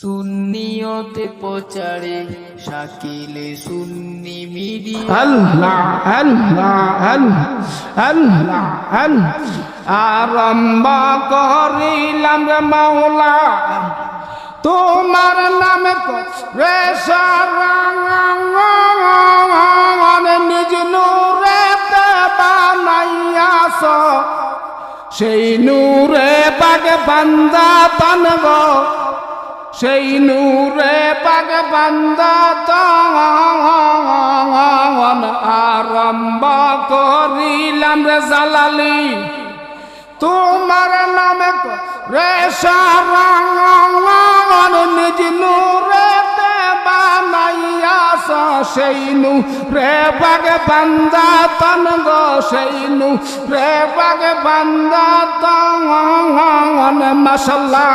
সুন্নিয়তে প্রচারে শাকিলে সুন্নি মিডিয়া। আল্লাহ আল্লাহ আল্লাহ আল্লাহ। আরম্ভ করিলাম মাওলা। তোমার নামে নিজ নূরে বানাইয়াছ। সেই নূরে পাগে বান্দা গো সেই নূরে পাগ আরম্ভ করিলাম রে জালালি। তোমার নামে রে সারাঙ্গন নিজ নূরে বানাইয়াস সেই নু রে বাগ বান্দা তন গো সেই নু রে বাগ বান্দা তন মাসাল্লাহ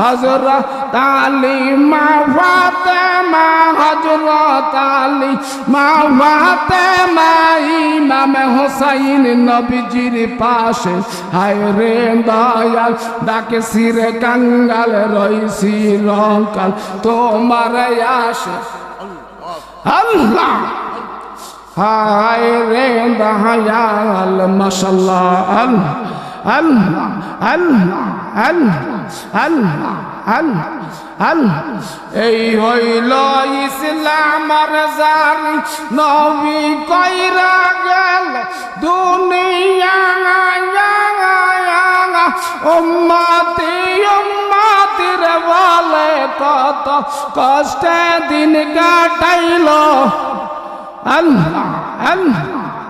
হজরত আলী, মা ফাতেমা হজরত আলী, মা ফাতেমা, ইমাম হোসাইন নবীজির পাশে। হায় রে দয়াল, ডাকে সিরে কাঙ্গাল রইসি রকাল তোমার আসে আল্লাহ! হায় রে দয়াল মাশাল্লাহ আল্লাহ আল্লাহ আল্লাহ আল্লাহ। আল্লাহ এই হইল ইসলামর জারি নবী কইরা গেল দুনিয়া বলে কত কষ্টে দিন কাটাইলো। আল্লাহ আল্লাহ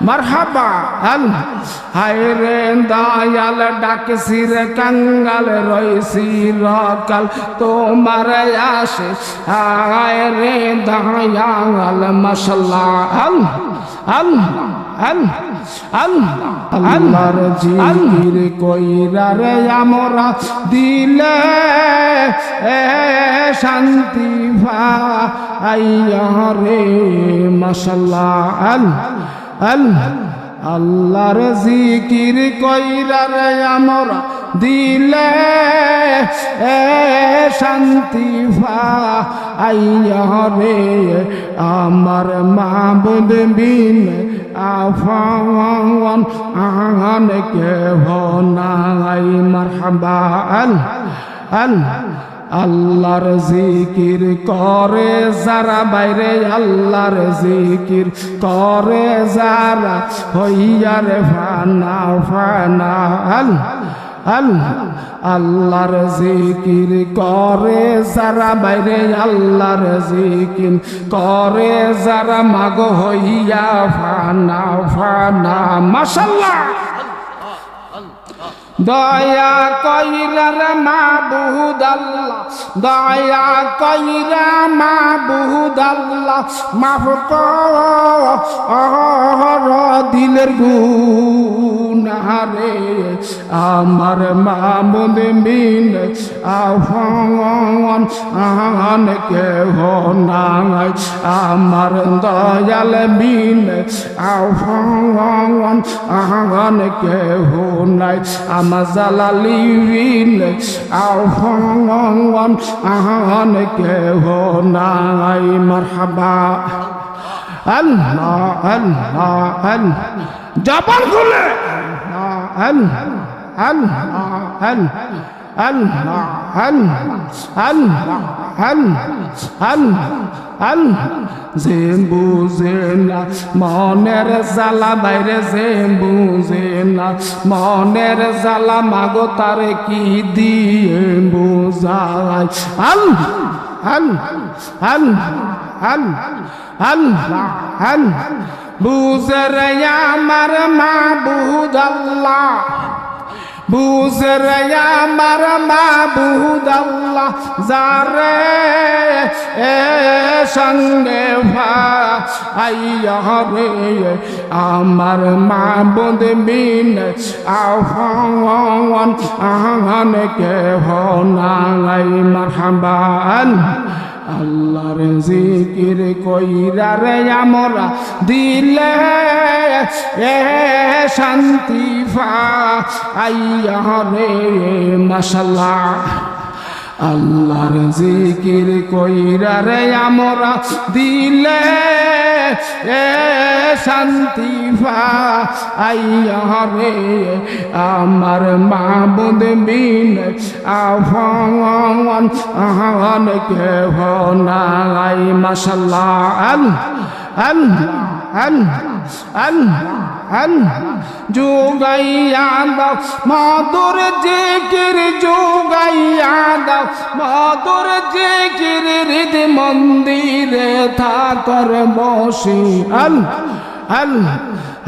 মারহাবা আল হায় রে দয়াল ডাক সিরে কাঙ্গাল রইছি রকাল তোমার আসে হায় রে দয়াল মাশাল্লাহ। আল আল্লাহর জিকির কইরা রে আমরা দিলে শান্তি ভাইয়া রে আল্লাহ আল্লাহ আল্লাহর জিকির কইরা রে আমরা দিলে শান্তি আইয়া রে আমার মাবুদ বিন আফাওয়ান আহান কে নাই মারহাবা। আল আল আল্লাহর জিকির করে যারা বাইরে, আল্লাহর জিকির করে যারা হইয়ার ফানা ফানা আল আল্লাহ আল্লাহর জিকির করে যারা বাইরে, আল্লাহর জিকির করে যারা মাগ হইয়া ফানা ফানা, মাশাল্লাহ। দয়া কইরার মাবুদ আল্লাহ দয়া কইরা মাবুদ আল্লাহ মাফ কর দিলের গুনারে আমার মামুদ বিন আফান আহান কে নাই। আমার দয়াল বিন আফান আহান কে নাই। আমার জালালি বিন আফান আহান কে নাই। মারহাবা। আল্লাহ আল্লাহ আল্লাহ। জবান খুলে। আল্লাহ আল্লাহ আল্লাহ আল্লাহ আল্লাহ আল্লাহ আল্লাহ আল্লাহ আল্লাহ যে বুঝে মনের জ্বালা বাইরে যে বুঝে না মনের জ্বালা মাগো তারে কি দিয়ে বোঝায় আল্লাহ আল্লাহ আল্লাহ আল্লাহ আল্লাহ আল্লাহ বুঝে রে আমার মাবুদ আল্লাহ বুঝরে আমার মাবুদ আল্লাহ যারে এ সঙ্গে ভাইয়া রে, আমার মাবুদ বিন আহন আহন কে হনাই আল্লাহর জিকির কইরা রে আমরা দিলে এ শান্তি আইয়া রে আল্লাহর জিকির কইরা আমরা দিলে এ শান্তি রে আমার মাবুদ বিন আফন আহন কে নাই মাসাল্লাহ আল আল আল আল আল। যোগাইয়া মধুর জিকির যোগ দাও। মধুর জিকির হৃদ মন্দিরে থাকর বসি আল্লাহ আল্লাহ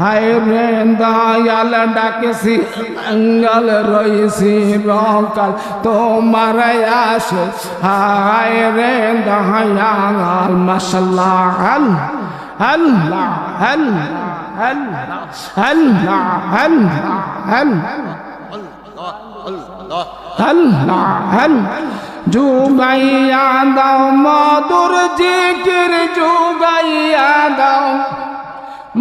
হায় রে দয়াল ডাকেছি অঙ্গল রইছি রকাল। তোমার আসে হায় রে দয়াল মাসাল্লাহ আল্লাহ আল্লাহ আল্লাহ আল্লাহ আল্লাহ আল্লাহ আল্লাহ। আল্লাহ যুগাইয়া দাও মধুর জিকির যুগাইয়া দাও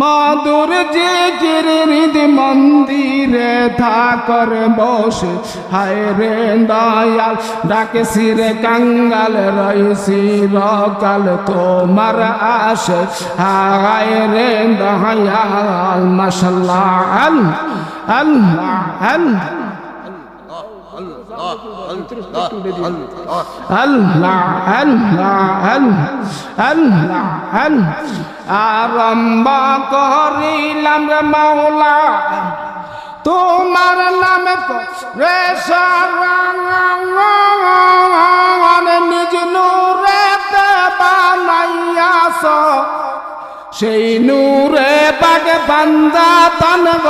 মধুর জিকির হৃদ মন্দিরে থাকর বসে। হায় রে দয়াল, ডাকে সিরে কাঙ্গাল রয়েছি রকাল তোমার আসে। হায় রে দয়াল মাসাল্লাহ আল্লাহ আল্লাহ আল্লাহ আল্লাহ আল্লাহ আল্লাহ আল্লাহ আল্লাহ আরম্ভ করিলাম রে মাওলা তোমার নামে রে নিজ নূরেতে বানাইয়াছ সেই নূরে পাকে বান্দা তানব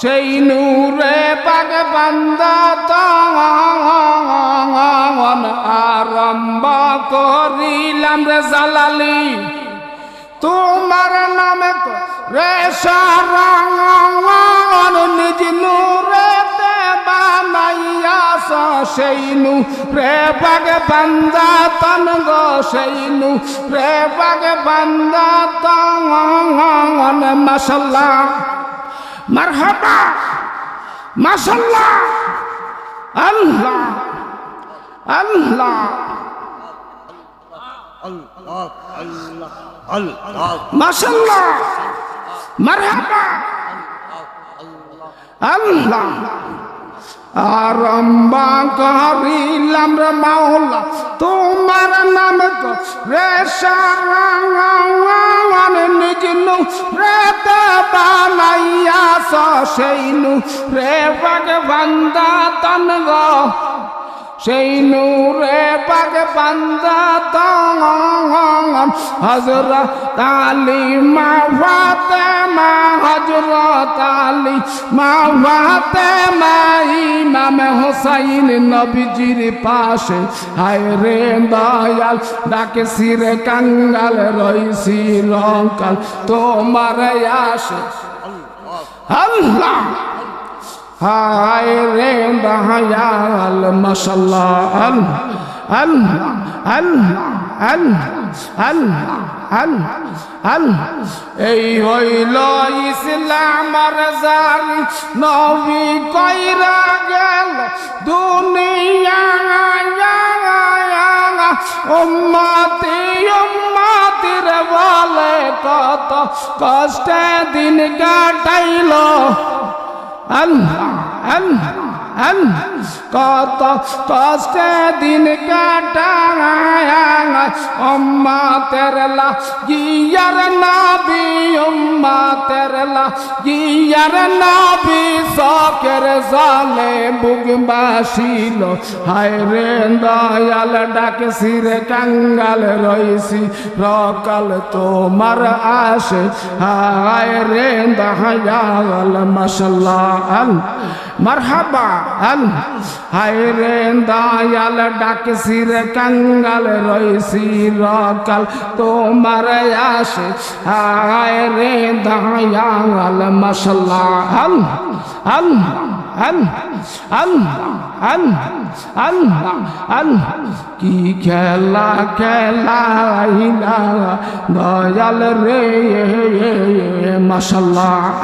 সেই নূরে পাক বান্দা আরম্ভ করিলাম রে জালালি। তোমার নামে রে সারাঙ্গন নিজ নূরে বানাইয়াস সেই পাক বান্দা তন গো সেই নু রে পাক বান্দা তন মাসাল্লাহ মারহাবা মাশাল্লাহ আল্লাহ আল্লাহ। মাশাল্লাহ মারহাবা আল্লাহ। আরম্ভ করিলাম রে মাওলা তোমার নাম রে মন নিজ প্রেত বানাইয়া সেই নু। রে ভগবন্দা তন গ, সেই নূরে বান্দা তন হজরা তালি মা ভাতে মা তালি মা ভাতে মাই হোসাইন নবীজির পাশে। হায় রে দয়াল, ডাকে সিরে কাঙ্গাল, রইছি রঙ্কাল তোমার আসে আল্লাহ। হায় রে দয়াল, মাশাল্লাহ। আল্লাহ আল্লাহ আল্লাহ আল্লাহ আল্লাহ। আল্লাহ আল্লাহ এই হইল ইসলাম আর জারি নবী কইরা গেল দুনিয়া উম্মতি, উম্মতির বলে কত কষ্টে দিন কাটাইল। আল্লাহ আল্লাহ কত কষ্টে দিন কাটায় অম্মা তেরলা গিয়ার নাবি অম্মা তেরলা গিয়ার নাবি সকের জালে বুক বাসিল। হায় রে দয়াল, ডাক সিরে কাঙ্গাল রইছি। রকাল তোমার আসে হায় রে দয়াল, মাশাল্লাহ। মারহাবা আল। রকাল তোমার আসে হায় রে দয়াল, মাশাল্লাহ। আল আল আল আল আল আল আল। কি খেলা খেলাইলা, দয়াল রে মাশাল্লাহ।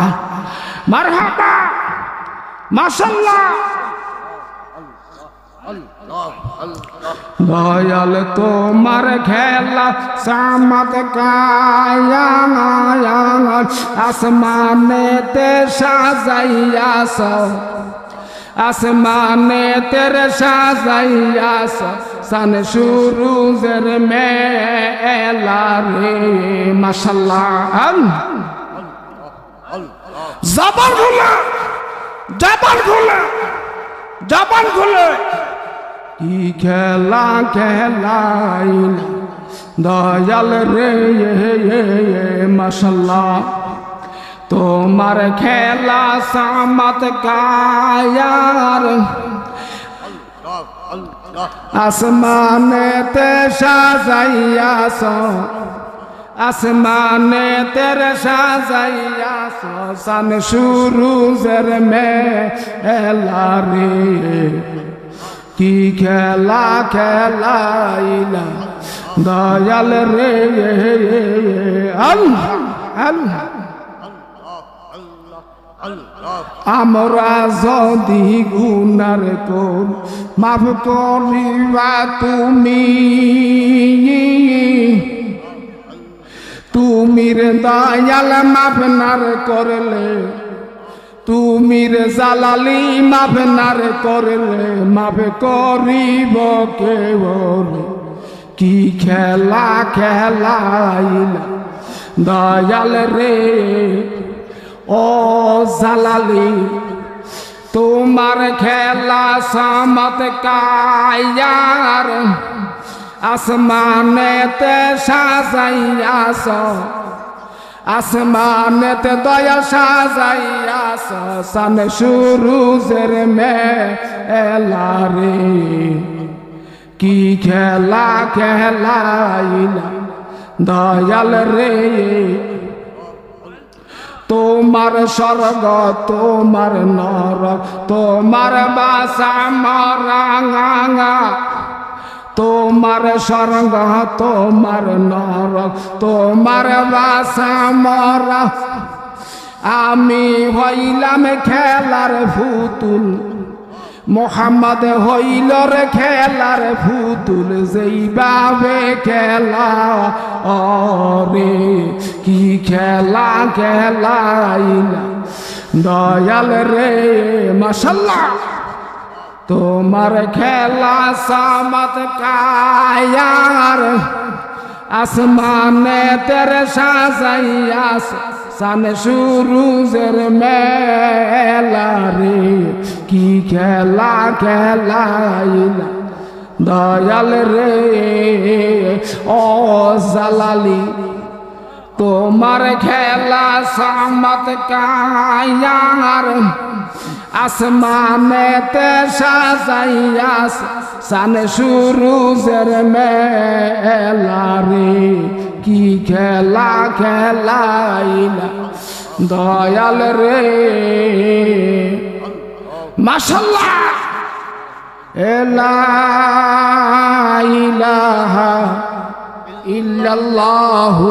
মারহাবা মাশাল্লাহ দয়াল তোমার খেলা সামত আসমানে তে সাজাইয়াস আসমানে তের সাজাইয়াস সান সুরুজের মেলা রে মাশাল্লাহ জবান জবান খুলে জবান খুলে। কি খেলা খেলাইল, দয়াল রে মশাল্লাহ। তোমার খেলা সামত কায়ার আসমানে তে সাজাইয়াস আসমানে তের সাজাইয়াস সান সুরুজের মে এলা রে। কি খেলা খেলাইলা দয়াল রে। আমরা যদি গুনার কোন মাফ করিবা তুমি। তুমি রে দয়াল মাফ নার করলে তুমি রে জালালি মাফ নার করলে মাফ করিব কে বলে কি খেলা খেলাইলা দয়াল রে? ও জালালি, তোমার খেলা সামত কায়ার আসমানেতে সাজাইয়াস আসমানেতে দয়া সাজাইয়াস সান সুরুজের মে এলা রে কি খেলা খেলাইলা দয়াল রে। তোমার স্বর্গ, তোমার নরক, তোমার বাসা মরাঙা তোমার স্বর্গ, তোমার নরক, তোমার বাসা মরা। আমি হইলাম খেলার ফুতুল মোহাম্মদ হইল রে খেলার ফুতুল যেইভাবে খেলা অরে, কি খেলা খেলাইলা। দয়াল রে মাসাল্লাহ তোমার খেলা সামত কায়ার। আসমানে তেরে সাজাইয়াস সানে সুরুজের মেলা রে। কি খেলা খেলাইলা দয়াল রে, ও জালালি। তোমার খেলা সামত কায়ার, আসমানেতে সাজাইয়াস সানে সুরুজের মেলা রে। কি খেলা খেলাইলা দয়াল রে। মাশাল্লাহ। এলা ইলাহা ইল্লাল্লাহু